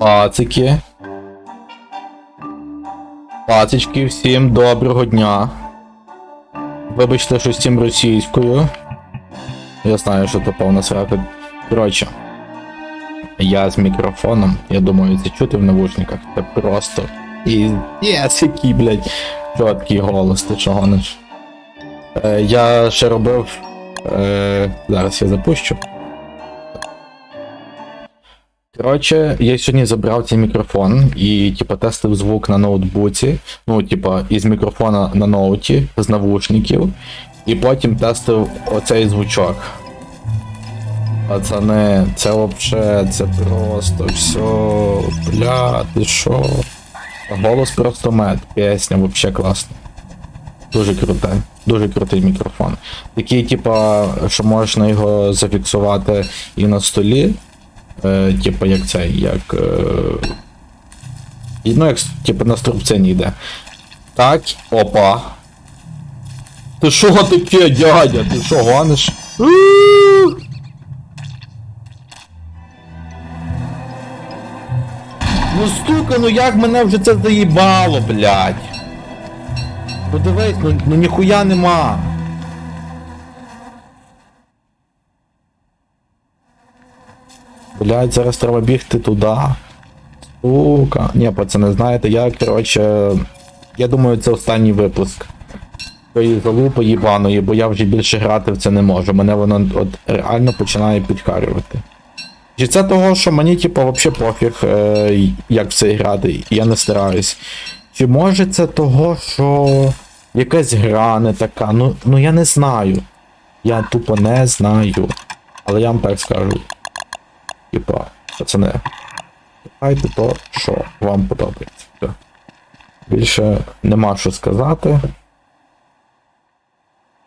Пацики. Пацички, всім доброго дня. Вибачте, що з цим російською. Я знаю, що то повна срака. Коротше. Я з мікрофоном, я думаю, це чути в навушниках. Це просто. І. Єс, який, блядь, чіткий голос, ти чого гониш? Е, я ще робив. Е, зараз я запущу. Коротше, я сьогодні забрав цей мікрофон і, типа, тестив звук на ноутбуці. Ну, типа, із мікрофона на ноуті, з навушників. І потім тестив оцей звучок. Пацани, це вообще, це просто все. Бля, ти що? Голос просто мед, пісня вообще класна. Дуже круте, дуже крутий мікрофон. Такий, типа, що можна його зафіксувати і на столі. Е, типа як цей, як. Е, ну, як типа на струбцині йде. Так, опа. Ти що таке, дядя? Ти що гониш? Ну сука, ну як мене вже це заїбало, блядь. Подивись, ну, ну ніхуя нема. Блять, зараз треба бігти туди. Сука. Ні, пацани, знаєте, я, коротше. Я думаю, це останній випуск. Цієї залупи їбаної, бо я вже більше грати в це не можу. Мене воно от реально починає підкарювати. Чи це того, що мені, типу, взагалі пофіг, е, як в це грати, я не стараюсь. Чи може це того, що якась гра не така? Ну, ну я не знаю. Я тупо не знаю. Але я вам так скажу. Типа, пацани, давайте то, що вам подобається. Більше нема що сказати.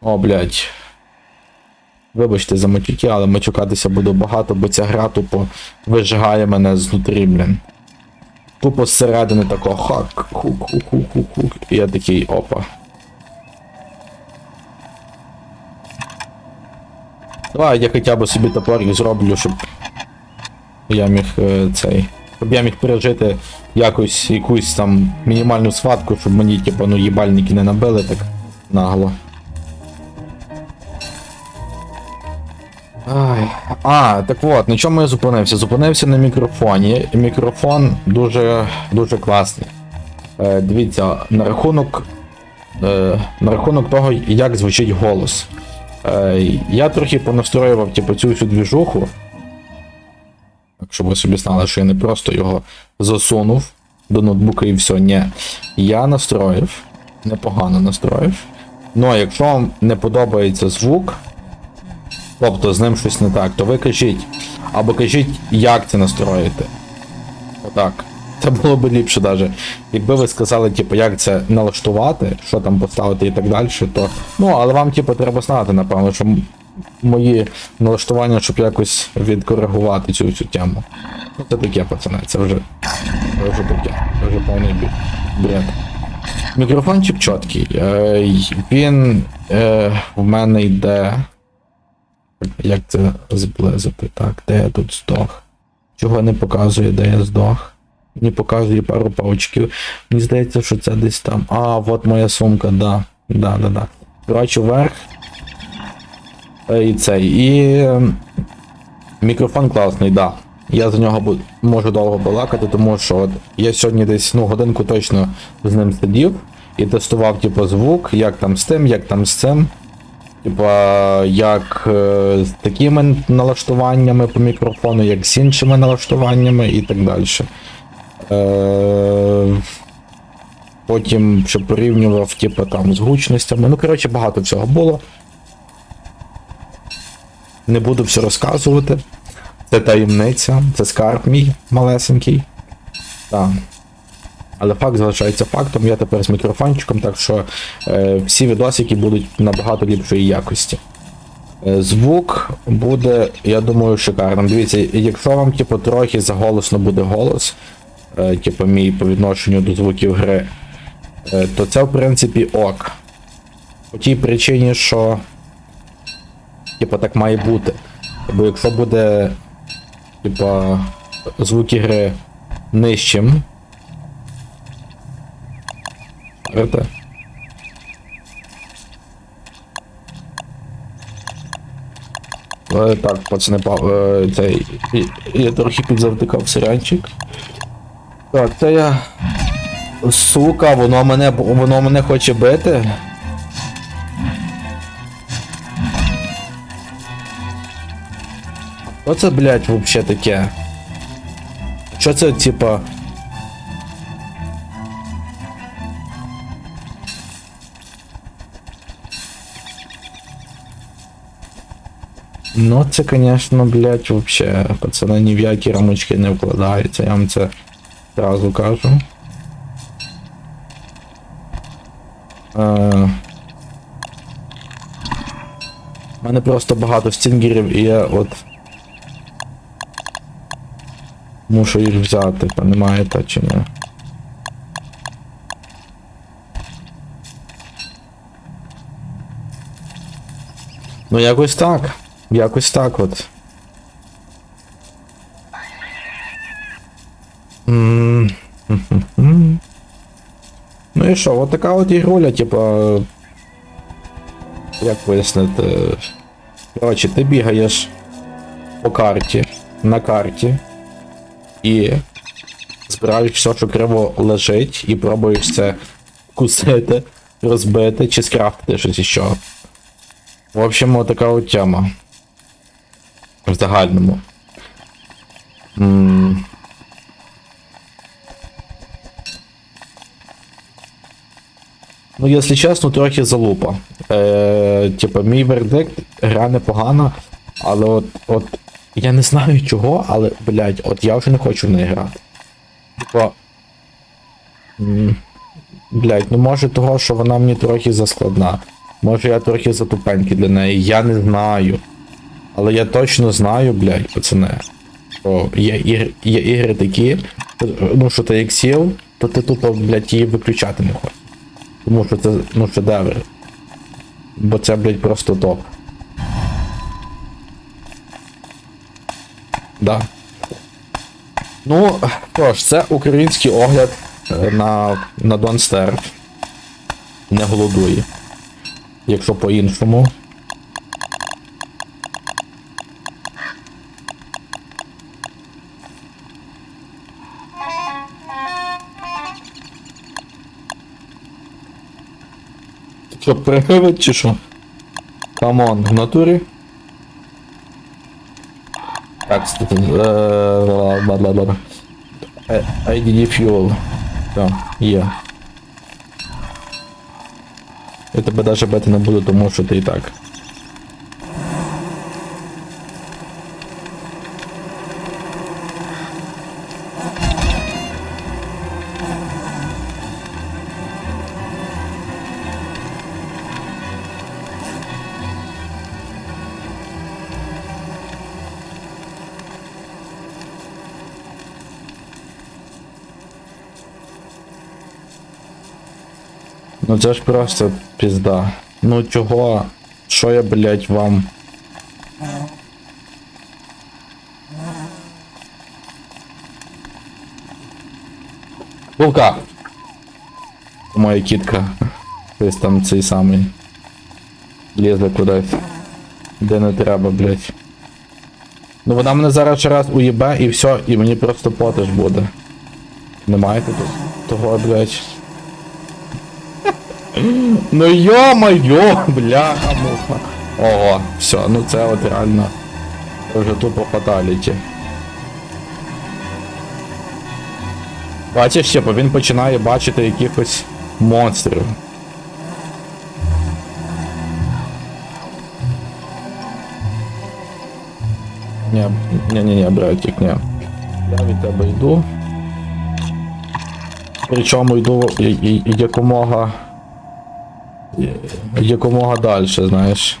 О, блядь. Вибачте за матюки, але матюкатися буду багато, бо ця гра тупо вижигає мене знутрі, блін. Тупо зсередини такого хак, хук, хук, хук, хук, хук. І я такий опа. Давай я хоча б собі топорик зроблю, щоб я міг е, цей. Щоб я міг пережити якось якусь там мінімальну схватку, щоб мені, типу, ну їбальники не набили так нагло. Ай. А, так от, на чому я зупинився? Зупинився на мікрофоні. Мікрофон дуже дуже класний. Е, дивіться, на рахунок. Е, на рахунок того, як звучить голос. Е, я трохи понастроював типу, цю всю двіжуху. Щоб ви собі знали, що я не просто його засунув до ноутбука і все. Ні. Я настроїв. Непогано настроїв. Ну а якщо вам не подобається звук, тобто з ним щось не так, то ви кажіть. Або кажіть, як це настроїти. Отак. Це було б ліпше даже. Якби ви сказали, типу, як це налаштувати, що там поставити і так далі, то. Ну, але вам, типу, треба знати, напевно, що мої налаштування, щоб якось відкоригувати цю всю тему. Ну, це таке, пацани, це вже. Це вже таке. Це вже повний бред. Мікрофончик чіткий. Е, він е, в мене йде. Як це зблизити? Так, де я тут здох? Чого не показує, де я здох? Мені показує пару паучків. Мені здається, що це десь там. А, от моя сумка, да. Да, да, да. Коротше, вверх. Е, І цей. І. ем, Мікрофон класний, да. Я за нього можу довго балакати, тому що от я сьогодні десь ну, годинку точно з ним сидів і тестував, типу, звук, як там з тим, як там з цим. Типа, як е, з такими налаштуваннями по мікрофону, як з іншими налаштуваннями і так далі. Е, потім ще порівнював, типу, там з гучностями. Ну, коротше, багато всього було. Не буду все розказувати. Це таємниця, це скарб мій малесенький. Так. Але факт залишається фактом, я тепер з мікрофончиком, так що е, всі відосики будуть набагато ліпшої якості. Е, звук буде, я думаю, шикарним. Дивіться, якщо вам типу, трохи заголосно буде голос, е, типу мій по відношенню до звуків гри, е, то це в принципі ок. По тій причині, що типу, так має бути. Бо якщо буде, типа, звуки гри нижчим. Шарите? Е, Так, пацани, па- е, цей. Я трохи підзавтикав сиранчик. Так, це я. Сука, воно мене воно мене хоче бити. Що це, блядь, вообще таке? Що це, типа. Ну, це, конечно, блядь, вообще, пацани ні в які рамочки не вкладаються, я вам це одразу кажу. Е... У мене просто багато стінгерів і я от. Мушу їх взяти, понімаєте чи ні? Ну якось так. Якось так от. Ну і що, от така от ігруля, типа. Як пояснити? Коротше, ти бігаєш по карті, на карті і збираєш все, що криво лежить, і пробуєш це кусити, розбити чи скрафтити щось іще. В общем, вот така от тема. В загальному. М. Ну, якщо чесно, трохи залупа. Е, типа, мій вердикт, гра непогана, але от, от я не знаю чого, але, блядь, от я вже не хочу в неї грати. Типа. м, Блядь, ну може того, що вона мені трохи заскладна. Може я трохи затупенький для неї, я не знаю. Але я точно знаю, блядь, пацани. Що є, ігри, є ігри такі, ну що ти як сів, то ти тупо, блядь, її виключати не хочеш. Тому що це, ну, шедевр. Бо це, блядь, просто топ. Да. Ну, тож, це український огляд е, на, на Starve. Не голодує. Якщо по-іншому. Що, привид чи що? Камон, в натурі? Так, е, бла-бла-бла. Е, IDD Fuel. Так, є. Я тебе даже бити не буду, тому що ти так. Ну це ж просто пізда. Ну чого? Що я, блять, вам? Булка! Моя кітка. Ось там цей самий. Лізе кудись. Де не треба, блять. Ну вона мене зараз ще раз уїбе і все, і мені просто потиш буде. Немає тут того, блять. Ну йо-моє, бляха муха. Ого, все, ну це от реально. Вже тупо фаталіті. Бачиш, Щепа, він починає бачити якихось монстрів. Ні, ні, ні, ні, братик, ні. Я від тебе йду. Причому йду якомога. Якомога далі, знаєш.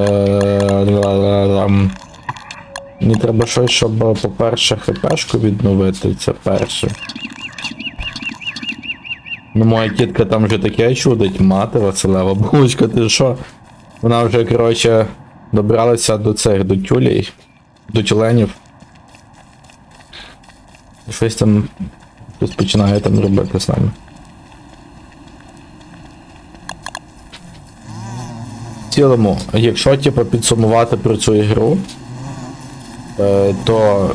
Е. Мені треба щось, щоб, по-перше, хпшку відновити, це перше. Ну, моя тітка там вже таке чудить, мати Василева, бабушка, ти що? Вона вже, коротше, добралася до цих, до тюлей, до тюленів. Щось там хтось починає там робити з нами. Цілому, якщо типу, підсумувати про цю ігру, е, то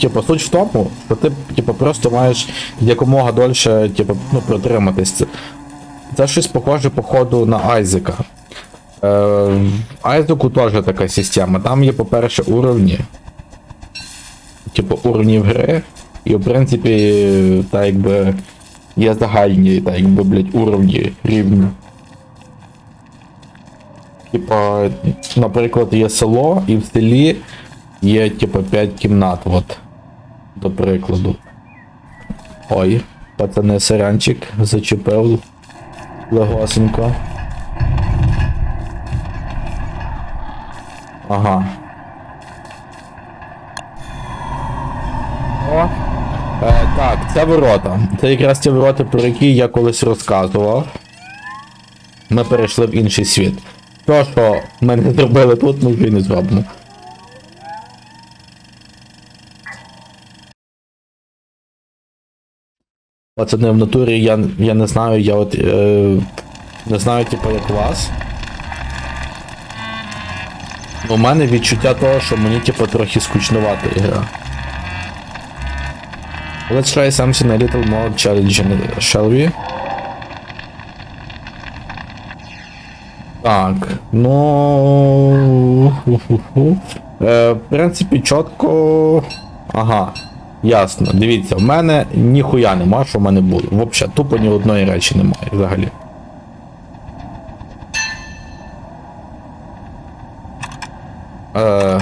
типу, суть в тому, що ти типу, просто маєш якомога дольше типу, ну, протриматись. Це, щось похоже, походу, на Айзека. Е, в Айзеку теж така система. Там є, по-перше, уровні. Типу, уровнів гри. І в принципі, так якби є загальні, так якби, блядь, уровні рівні. Типа, наприклад, є село, і в селі є, типа, 5 кімнат, от. До прикладу. Ой, пацани сиранчик зачепив легосенько. Ага. О. Е, так, це ворота. Це якраз ті ворота, про які я колись розказував. Ми перейшли в інший світ. То, що ми не зробили тут, ми вже й не зробимо. Пацани, в натурі я, я не знаю, я от е, не знаю, типу, як вас. У мене відчуття того, що мені типу трохи скучнувата ігра. Let's try something a little more challenging, shall we? Так, ну. Е, в принципі, чітко. Ага. Ясно. Дивіться, в мене ніхуя нема, що в мене було. Взагалі, тупо ні одної речі немає взагалі. Е,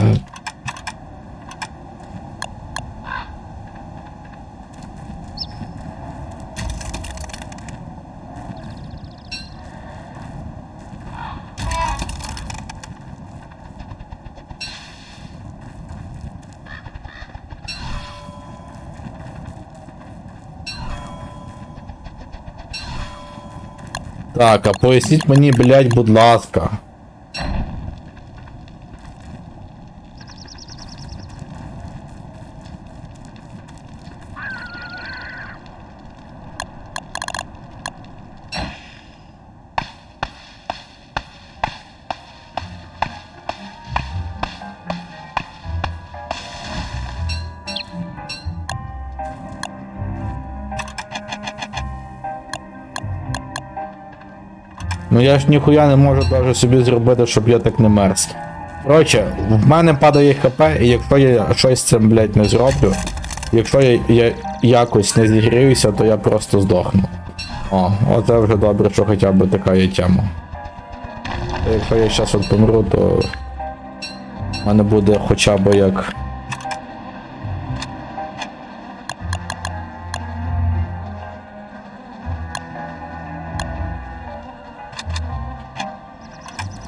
Так, а поясніть мені, блядь, будь ласка. Ну я ж ніхуя не можу даже собі зробити, щоб я так не мерз. Коротше, в мене падає ХП, і якщо я щось цим, блядь, не зроблю, якщо я, я якось не зігріюся, то я просто здохну. О, оце вже добре, що хоча б така є тема. Якщо я зараз от помру, то в мене буде хоча б як.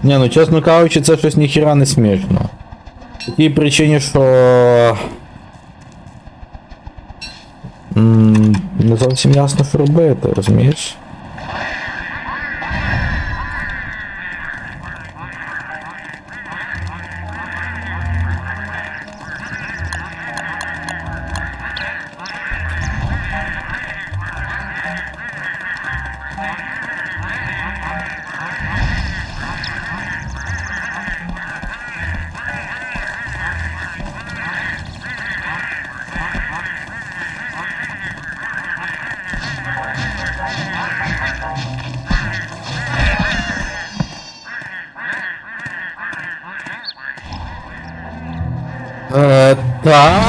Ні, ну чесно кажучи, це щось ніхіра не смішно. По тій причині, що. Не зовсім ясно, що робити, розумієш? Е, так.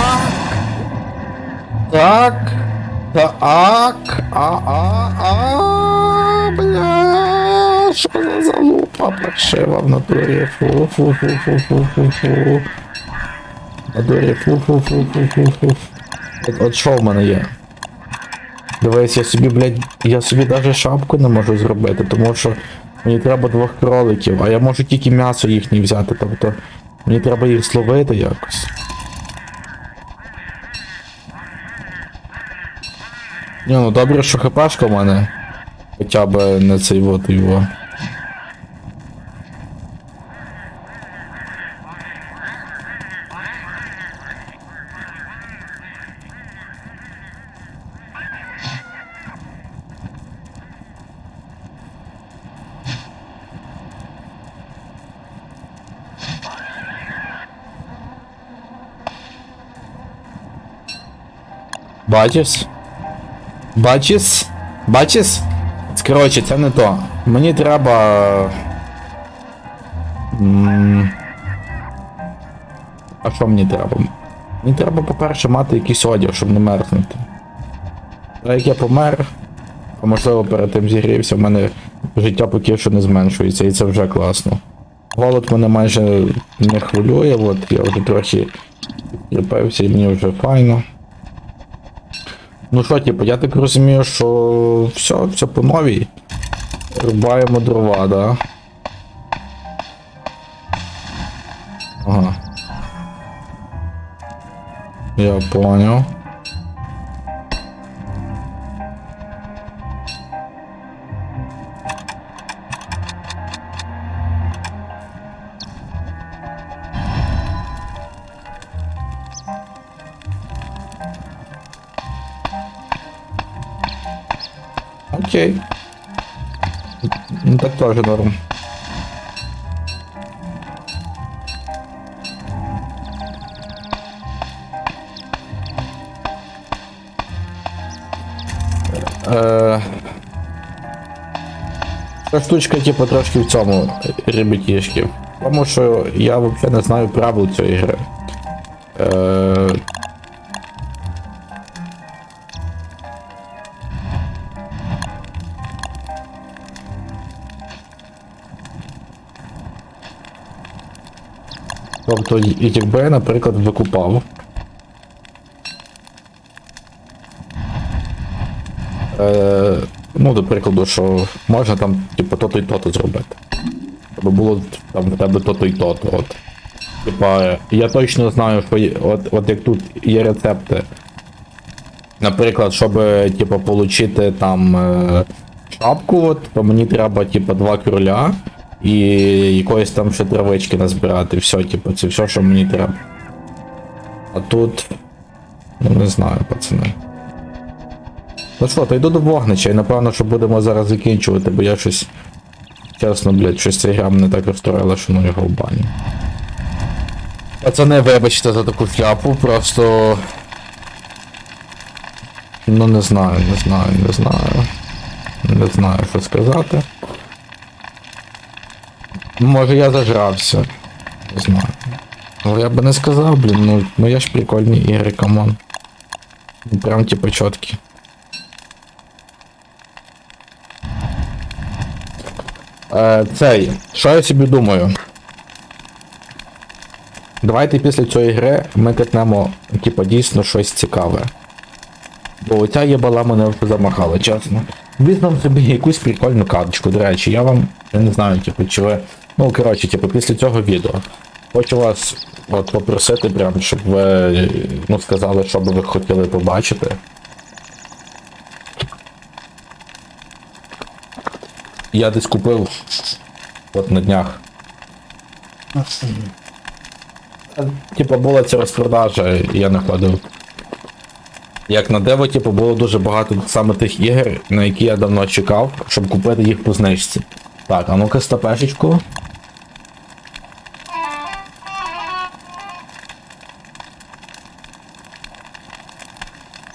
Так. Так. А, а, а, бля. Що за залупа паршива в натурі? Фу, фу, фу, фу, фу, фу, фу. В натурі, фу, фу, фу, фу, фу, фу. От, от що в мене є? Дивись, я собі, блядь, я собі навіть шапку не можу зробити, тому що мені треба двох кроликів, а я можу тільки м'ясо їхнє взяти, тобто мені треба їх зловити якось. Ні, ну добре, що хпшка в мене. Хоча б не цей вот його. Бачишь? Бачиш? Бачиш? Коротше, це не то. Мені треба. А що мені треба? Мені треба, по-перше, мати якийсь одяг, щоб не мерзнути. А як я помер, а можливо перед тим зігрівся, в мене життя поки що не зменшується, і це вже класно. Голод мене майже не хвилює, от я вже трохи підкріпився і мені вже файно. Ну що, типу, я так розумію, що все, все по новій. Рубаємо дрова, да? Ага. Я понял. Окей. Ну так тоже норм. Е, Ця штучка, типу, трошки в цьому ребятішки. Тому що я взагалі не знаю правил цієї гри. Тобто, якби я, наприклад, викупав. Е, ну, до прикладу, що можна там, типу, то-то і то-то зробити. Щоб було там в тебе то-то і то-то. От. Типа, я точно знаю, що от, от як тут є рецепти. Наприклад, щоб, типу, получити там е, шапку, от, то мені треба, типу, два кроля і якоїсь там ще травички назбирати. Все, типу, це все, що мені треба. А тут. Ну не знаю, пацани. Ну що, то йду до вогнича і напевно, що будемо зараз закінчувати, бо я щось. Чесно, блядь, щось цей грам не так розстроїла, що ну його в бані. Пацани, вибачте за таку шляпу, просто. Ну не знаю, не знаю, не знаю. Не знаю, що сказати. Може я зажрався. Не знаю. Ну я би не сказав, блін, ну, ну я ж прикольні ігри, камон. Ну, Прям типу чіткі. Е, цей, що я собі думаю? Давайте після цієї гри ми катнемо, типу, дійсно щось цікаве. Бо оця єбала мене вже замахала, чесно. Візьмемо собі якусь прикольну карточку, до речі, я вам я не знаю, типу, чи ви. Ну, коротше, типу, після цього відео. Хочу вас от попросити прям, щоб ви ну, сказали, що би ви хотіли побачити. Я десь купив от на днях. Типа була ця розпродажа, і я не ходив. Як на Дево, типу, було дуже багато саме тих ігор, на які я давно чекав, щоб купити їх по знижці. Так, а ну-ка стапешечку.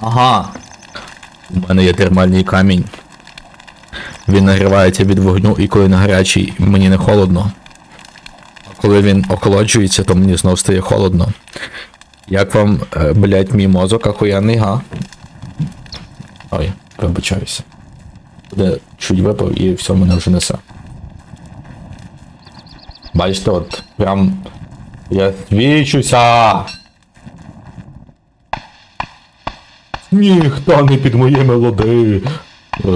Ага. У мене є термальний камінь. Він нагрівається від вогню, і коли на гарячий, мені не холодно. А коли він охолоджується, то мені знов стає холодно. Як вам, е, блять, мій мозок ахуєнний, га? Ой, вибачаюся. Буде чуть випав і все мене вже несе. Бачите, от прям. Я свічуся! Сніг тане під моїми лоди. Е,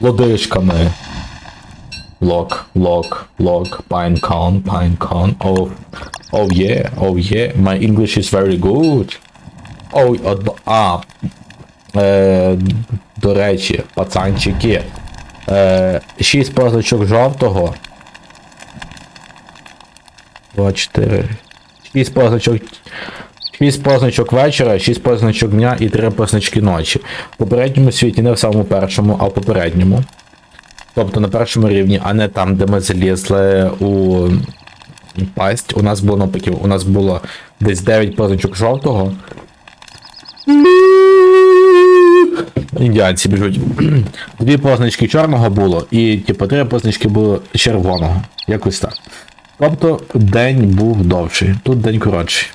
лодишками. Lock, lock, lock, pine cone, pine cone. Oh, oh yeah, oh yeah, my English is very good. Oh, од- а, е, до речі, пацанчики. Е, 6 позначок жовтого. 2, 4. 6 позначок. 6 позначок вечора, 6 позначок дня і 3 позначки ночі. В попередньому світі, не в самому першому, а в попередньому. Тобто на першому рівні, а не там, де ми залізли у пасть. У нас було навпаки, у нас було десь 9 позначок жовтого. індіанці біжуть. Дві позначки чорного було, і типу три позначки було червоного. Якось так. Тобто день був довший, тут день коротший.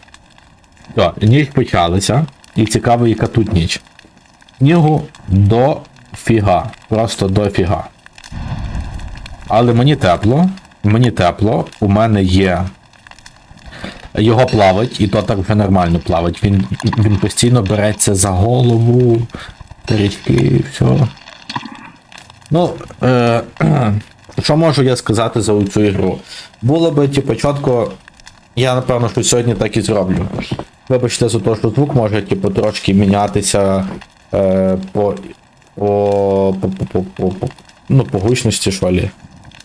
То, ніч почалася, і цікаво, яка тут ніч. Снігу до фіга. Просто до фіга. Але мені тепло. Мені тепло, у мене є. Його плавить, і то так вже нормально плавить. Він, він постійно береться за голову, річки, все. Ну, е, що можу я сказати за цю ігру? Було би, типу, чітко. Я напевно, що сьогодні так і зроблю. Вибачте за те, що звук може, типу, трошки мінятися е, по, по, по, по, по, по, ну, по гучності, що лі.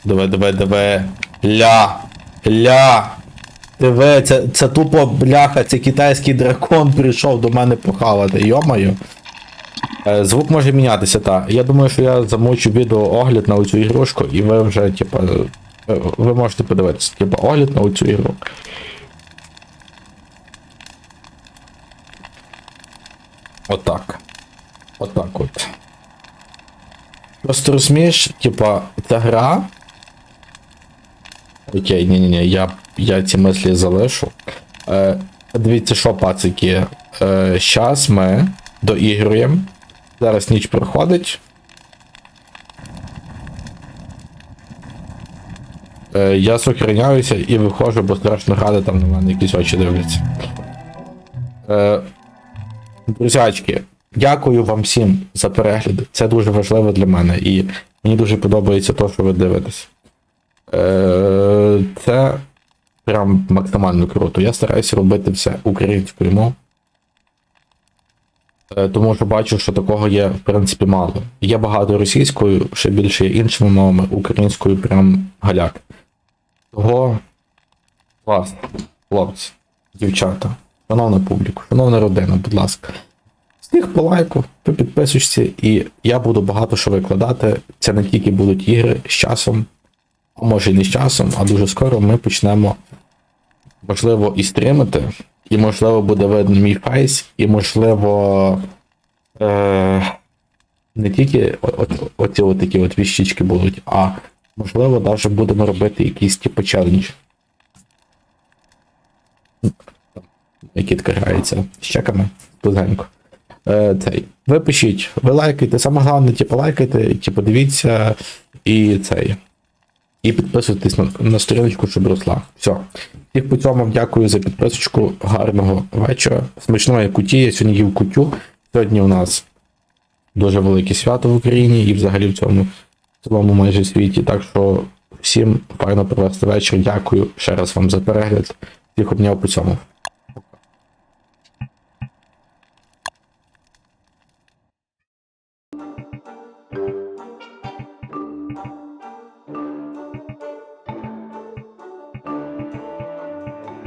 Диви, диви, диви. Ля. Ля. Диви, це, це тупо бляха, це китайський дракон прийшов до мене похавати, йомаю. Е, Звук може мінятися, так. Я думаю, що я замучу відео огляд на цю ігрушку, і ви вже, типа, ви можете подивитися, типа, огляд на цю ігру. Отак. Отак от. Просто розумієш, типа, ця гра. Окей, ні, ні, ні, я, я ці мислі залишу. Е, дивіться, що, пацики. Е, щас ми доігруємо. Зараз ніч проходить. Е, я сохраняюся і виходжу, бо страшно грати, там на мене якісь очі дивляться. Е, Друзячки, дякую вам всім за перегляди. Це дуже важливо для мене і мені дуже подобається те, що ви дивитесь. Е, Це прям максимально круто. Я стараюся робити все українською мовою. Е, Тому що бачу, що такого є в принципі мало. Є багато російською, ще більше є іншими мовами, українською прям галяк. Того вас, хлопці, дівчата, шановна публіку, шановна родина, будь ласка. Всіх по лайку, по підписочці, і я буду багато що викладати. Це не тільки будуть ігри з часом, а може і не з часом, а дуже скоро ми почнемо, можливо, і стримити, і можливо буде видно мій фейс, і можливо. Е- не тільки оці от такі от віщички будуть, а можливо, навіть будемо робити якісь типу челендж. Кітка грається з чеками тузенько. Е, цей. Ви пишіть, ви лайкайте, саме головне, типу, лайкайте, типу, дивіться і цей. І підписуйтесь на, на сторіночку, щоб росла. Все. Всіх по цьому дякую за підписочку. Гарного вечора. Смачної куті. Я сьогодні їв кутю. Сьогодні у нас дуже велике свято в Україні і взагалі в цьому цілому майже світі. Так що всім файно провести вечір. Дякую ще раз вам за перегляд. Всіх обняв по цьому.